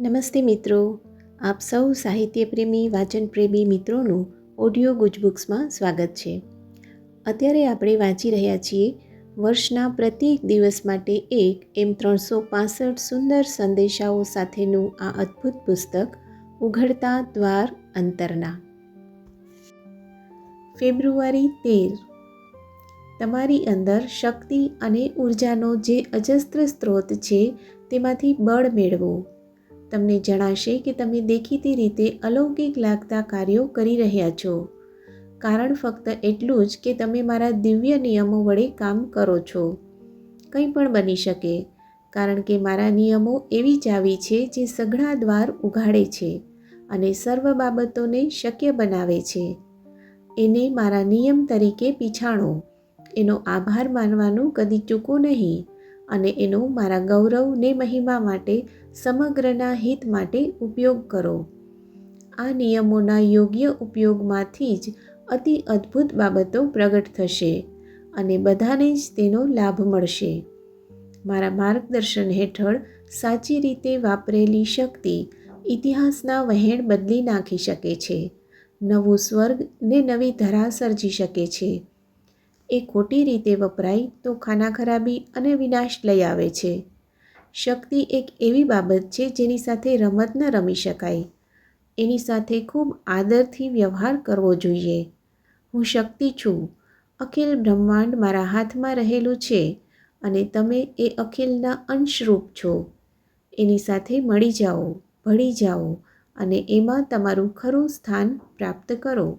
નમસ્તે મિત્રો. આપ સૌ સાહિત્યપ્રેમી, વાચનપ્રેમી મિત્રોનું ઓડિયો ગુજબુક્સમાં સ્વાગત છે. અત્યારે આપણે વાંચી રહ્યા છીએ વર્ષના પ્રત્યેક દિવસ માટે એક એમ ત્રણસો પાસઠ સુંદર સંદેશાઓ સાથેનું આ અદ્ભુત પુસ્તક, ઉઘડતા દ્વાર અંતરના. ફેબ્રુઆરી તેર. તમારી અંદર શક્તિ અને ઉર્જાનો જે અજસ્ત્ર સ્ત્રોત છે, તેમાંથી બળ મેળવો. તમને જણાશે કે તમે દેખીતી રીતે અલૌકિક લાગતા કાર્યો કરી રહ્યા છો. કારણ ફક્ત એટલું જ કે તમે મારા દિવ્ય નિયમો વડે કામ કરો છો. કંઈ પણ બની શકે, કારણ કે મારા નિયમો એવી ચાવી છે જે સઘળા દ્વાર ઉઘાડે છે અને સર્વ બાબતોને શક્ય બનાવે છે. એને મારા નિયમ તરીકે પીછાણો. એનો આભાર માનવાનું કદી ચૂકો નહીં. અને એનો મારા ગૌરવ ને મહિમા માટે, સમગ્રના હિત માટે ઉપયોગ કરો. આ નિયમોના યોગ્ય ઉપયોગમાંથી જ અતિ અદ્ભુત બાબતો પ્રગટ થશે અને બધાને જ તેનો લાભ મળશે. મારા માર્ગદર્શન હેઠળ સાચી રીતે વાપરેલી શક્તિ ઇતિહાસના વહેણ બદલી નાખી શકે છે, નવું સ્વર્ગ ને નવી ધરા સર્જી શકે છે. એ ખોટી રીતે વપરાય તો ખાના ખરાબી અને વિનાશ લઈ આવે છે. શક્તિ એક એવી બાબત છે જેની સાથે રમત ન રમી શકાય. એની સાથે ખૂબ આદરથી વ્યવહાર કરવો જોઈએ. હું શક્તિ છું. અખિલ બ્રહ્માંડ મારા હાથમાં રહેલું છે અને તમે એ અખિલના અંશરૂપ છો. એની સાથે મળી જાઓ, ભળી જાઓ અને એમાં તમારું ખરું સ્થાન પ્રાપ્ત કરો.